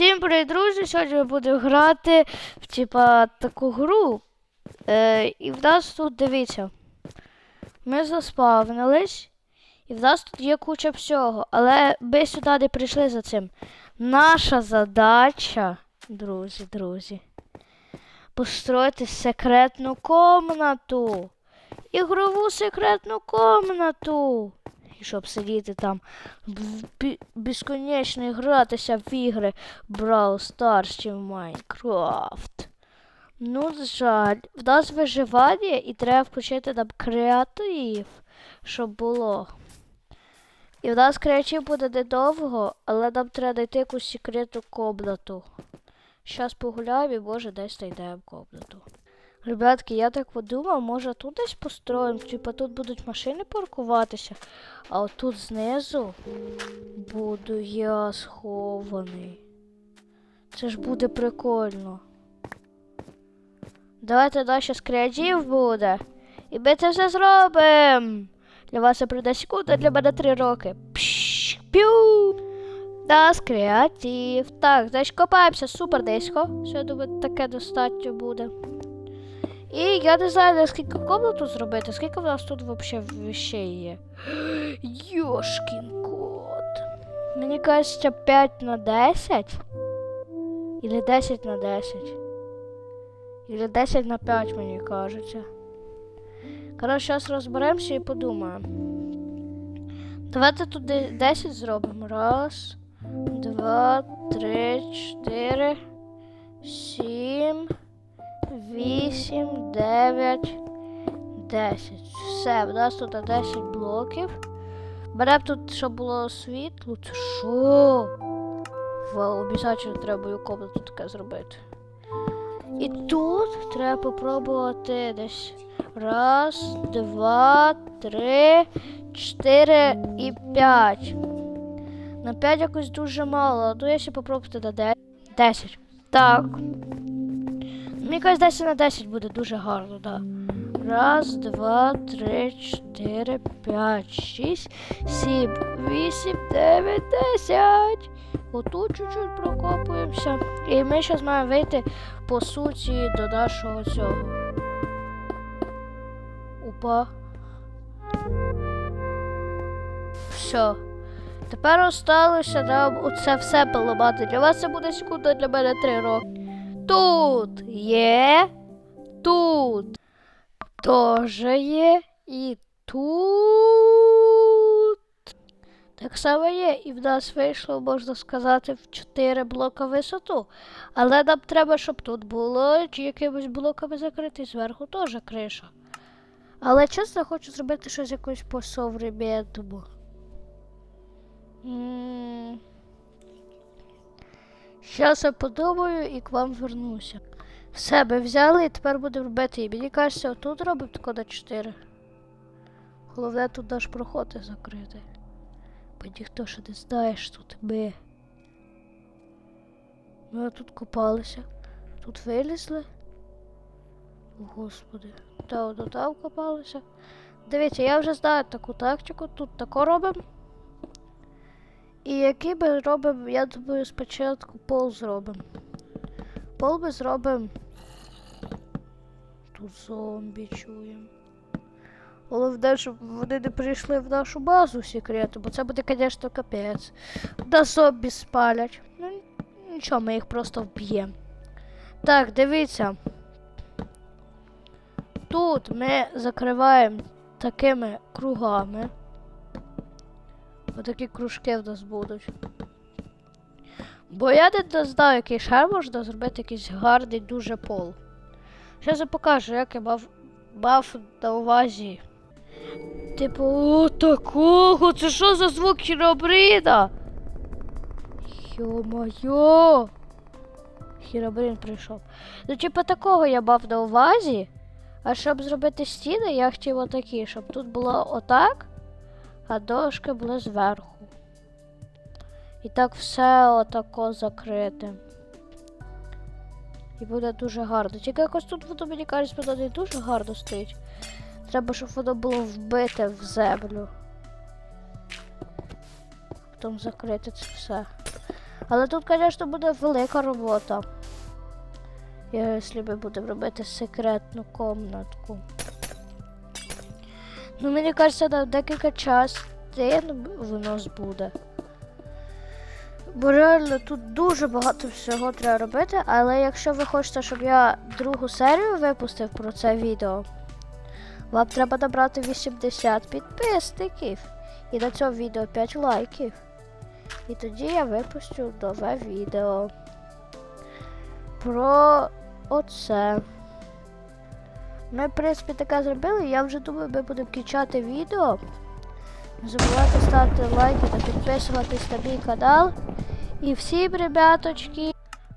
Всім привіт, друзі! Сьогодні ми будемо грати в типа таку гру. Е, і в нас тут дивіться. Ми заспавнились, і в нас тут є куча всього. Але ми сюди не прийшли за цим. Наша задача, друзі, друзі, построїти секретну комнату. Ігрову секретну комнату. Щоб сидіти там безконечно гратися в ігри Brawl Stars чи в Майнкрафт. Ну, жаль, в нас виживання і треба включити нам креатив, щоб було. І в нас креатив буде недовго, але нам треба знайти якусь секретну комнату. Щас погуляємо і може десь знайдемо комнату. Ребятки, я так подумав, може тут десь построїмо, типа тут будуть машини паркуватися, а отут знизу буду я схований. Це ж буде прикольно. Давайте далі з креатив буде. І ми це все зробимо. Для вас це пройде секунда, для мене три роки. Пш, пю. Нас креатив. Так, значить копаємося супер низько. Все, я думаю, таке достатньо буде. І я не знаю, наскільки комнату зробити, скільки в нас тут взагалі вещей є. Йошкін кот. Мені кажеться 5 на 10. Или 10 на 10. Или 10 на 5, мені кажеться. Коротше, зараз розберемося і подумаємо. Давайте тут 10 зробимо. Раз, два, три, чотири, сім. 8, 9, 10. Все, в нас тут 10 блоків. Беремо тут, щоб було світло. Це що? Обов'язково треба комнату таке зробити. І тут треба попробувати десь. Раз, два, три, чотири і п'ять. На 5 якось дуже мало, а то я ще попробувати на 10. 10. Так. Мені кажуть, 10 на 10 буде дуже гарно, так. Раз, два, три, чотири, п'ять, шість, сім, вісім, дев'ять, десять. Отут чуть-чуть прокопуємося. І ми зараз маємо вийти по суті до нашого цього. Опа. Все. Тепер осталося нам оце все поламати. Для вас це буде секунда, для мене три роки. Тут є, тут теж є і тут. Так само є, і в нас вийшло, можна сказати, в 4 блока висоту. Але нам треба, щоб тут було чи якимось блоками закрити, зверху теж криша. Але чесно, хочу зробити щось якось по современному. Щас я подумаю і к вам вернуся. Все, ми взяли і тепер будемо робити. І мені кажеться, отут робимо тако на 4. Головне тут наш проход не закрити. Бо ніхто ще не знає, що тут ми. Ми тут копалися. Тут вилізли. О, Господи. Та от там копалися. Дивіться, я вже знаю таку тактику. Тут тако робимо. І який ми робимо, я думаю, спочатку пол зробимо. Пол ми зробимо. Тут зомбі чуємо. Головне, щоб вони не прийшли в нашу базу секрету, бо це буде, звісно, капець. Да зомбі спалять. Ну, нічого, ми їх просто вб'ємо. Так, дивіться. Тут ми закриваємо такими кругами. Отакі кружки в нас будуть. Бо я не знаю, який шар можна зробити якийсь гарний дуже пол. Зараз я покажу, як я мав, мав на увазі. Типу, о, такого, це що за звук хіробрина? Йо-моє. Хіробрин прийшов. Ну, типу, такого я мав на увазі. А щоб зробити стіни, я хотів отакі, щоб тут було отак а дошки були зверху. І так все отако закрите. І буде дуже гарно. Тільки якось тут воно, мені кажуть, воно не дуже гарно стоїть. Треба, щоб воно було вбите в землю. Потім закрити це все. Але тут, звісно, буде велика робота. Якщо ми будемо робити секретну комнатку. Ну, мені кажеться, на декілька частин воно збуде. Бо реально тут дуже багато всього треба робити, але якщо ви хочете, щоб я другу серію випустив про це відео, вам треба набрати 80 підписників. І на цьому відео 5 лайків. І тоді я випущу нове відео про оце. Ми, в принципі, таке зробили. Я вже думаю, ми будемо кінчати відео. Не забувайте ставити лайки та підписуватись на мій канал. І всім, ребяточки,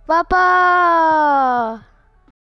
па-па!